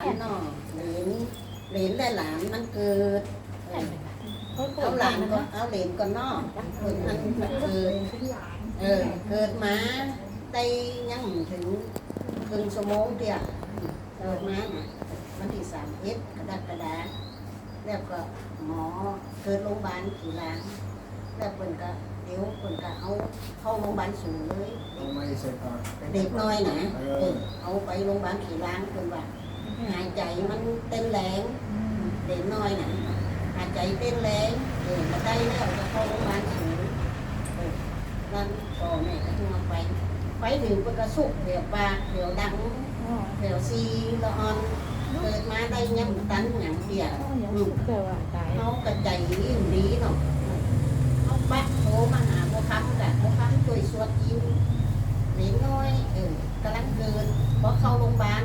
เนาะเหรนเหรนและหลานมันเกิดเออเอาหลานก็เอาเหรนก็นอกเพิ่นมันมันเกิดเออเกิดมาได้ยังถึงครึ่งชั่วโมงเดียวเกิดมาน่ะวันที่สามเอ็ดกรกฎาคมแล้วก็หมอเกิดโรงพยาบาลขี่ลางแล้วเพิ่นก็เดี๋ยวเพิ่นก็เอาเข้าโรงพยาบาลสูงเลยลงไม่เสร็จก่อนเด็กน้อยนะเอเอออเอาไปโรงพยาบาลขี่ล้างคนว่า หายใจมันเต้นแรงเด็กน้อยนะหายใจเต้นแรงเออมาได้แล้วจะเข้าโรงพยาบาลสูงเออนั่นก็แม่ก็ต้องเอาไป ไปถึงก็กระสุกเดี๋ยวปากเดี๋ยวดังเดี๋ยวซีละออนเกิดมาได้ยังตันอย่างเดียวอืมเขากระใจยิ่งดีเนาะเขาปักโทรมาหาโมคัมกันโมคัมช่วยสวดยิวเหลนน้อยเออกำลังเกินพอเข้าโรงพยาบาล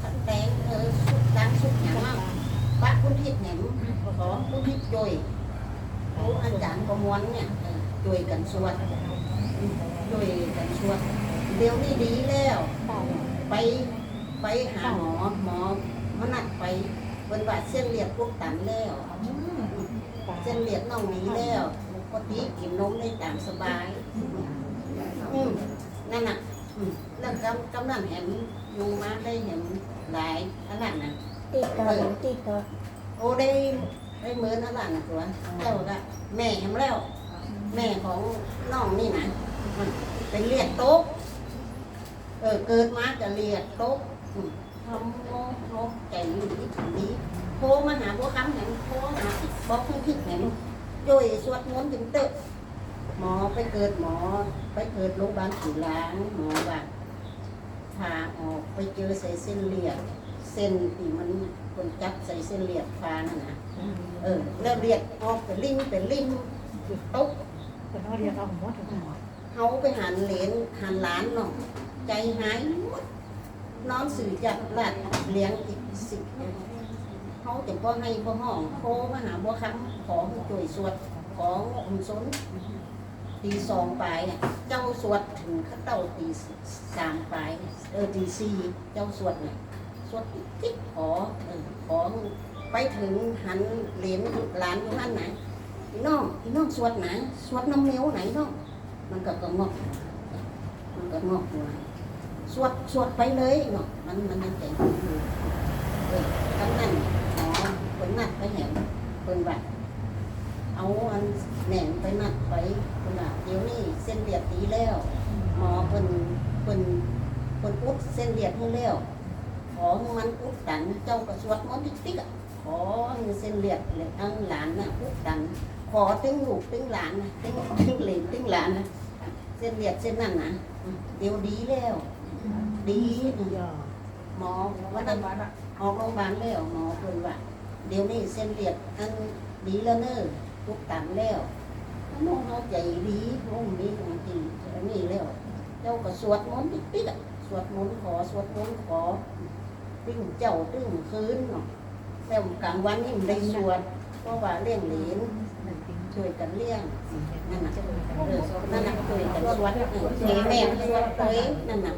ขันแตงเออสุดดังสุดอย่างมากปักคุณ ทิพย์แหนมขอคุณทิพย์ช่วยโอ้อาจารย์ประมวลเนี่ยเออช่วยกันสวดช่วยกันสวดเดี๋ยวนี้ดีแล้ว ไปไปหาหมอหมอมานัดไปเป็นว่าเส้นเลือดพวกตันแล้วเส้นเลือดน้องหนีแล้วปกติกินนมได้ตามสบายอืมนั่นน่ะอืมแล้วกำกำนันเห็นอยู่มาได้เห็นหลายอันนั้นน่ะตีตัวหรือตีตัว โอ้ได้ได้เหมือนอันนั้นะตัวแล้วก็แม่เห็นแล้ว แม่ของน้องนี่นะมันเป็นเลือดโต๊ะเออเกิดมาจะเลือดโต๊ะทำโง่โง่ใจดีดีโทรมาหาพวกคำเห็นโทรหาบอกให้คิดเห็นย่อยสวดมนต์ถึงเตอะหมอไปเกิดหมอ ไปเกิดโรงพยาบาลขีล้างหมอว่าพาออกไปเจอใส่เส้นเลือดเส้นที่มัน คนจับใส่เส้นเลือดฟานั่นนะเออแล้วเลือดออกเป็นลิ่มเป็นลิ่มตกคนเขาเรียนเอาหมดเขาไปหันเหลนหันหลานเนาะใจหายหมดนอนสื่อจับหลาดเลี้ยงอีกสิบเขาจะพ่อให้พ่อห้องโทรมาหาบัวคำขอให้ช่วยสวดของอมสนตีสองไปเนี่ยเจ้าสวดถึงเข้าเต้าตีสามไปเออตีสี่เจ้าสวดเนี่ย สวดติ๊กขอเออขอไปถึงหันเหรียญหลานอยู่นั่นไหนพี่น้องพี่น้องสวดไหนสวดน้ำเมียวไหนน้องมันก็ก็งอก มันก็งอกหัวสวดสวดไปเลยเนาะมันมันยังใจอยู่เออกำนันหมอคนนัดไปเห็นคนว่าเอาอันแหน่งไปนัดไปคนน่ะเดี๋ยวนี้เส้นเลือดดีแล้วหมอเพิ่นเพิ่นเพิ่นอุดเส้นเลือดให้แล้ว ขอมันอุดตันเจ้าก็สวดมนต์ติ๊กๆอะขอเส้นเลือดเลยอังหลานนะอุดตันขอตึงลูกตึงหลานนะตึงตึงเหลนตึงหลานนะเส้นเลือดเส้นนั่นนะเดี๋ยวดีแล้ว ดีหมอวันนั้นออกโรงพยาบาลแล้วหมอเพิ่นว่าเดี๋ยวนี้เส้นเลือดอันดีแล้วเนอะทุกตันแล้วน้องเขาใจดีน้องนี้ของจริงนนี้แล้ว เจ้าก็สวดมนต์ติ๊กๆอะสวดมนต์ขอสวดมนต์ขอ ตึ้งเจ้าตึ้งคืนเนาะแล้วกลางวันนี่มันได้สวดเพราะว่าเลี้ยงเหลนช่วยกันเลี้ยงนั่นน่ะเออนั่นน่ะช่วยกันสวดเออช่วยแม่สวดตัวเองนั่นน่ะ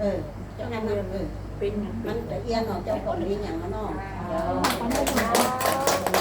เออเจ้านั่นน่ะเออเป็นมันจะเอียนเนาะเจ้าก็มีอย่างนั้นเนาะเดี๋ยวคน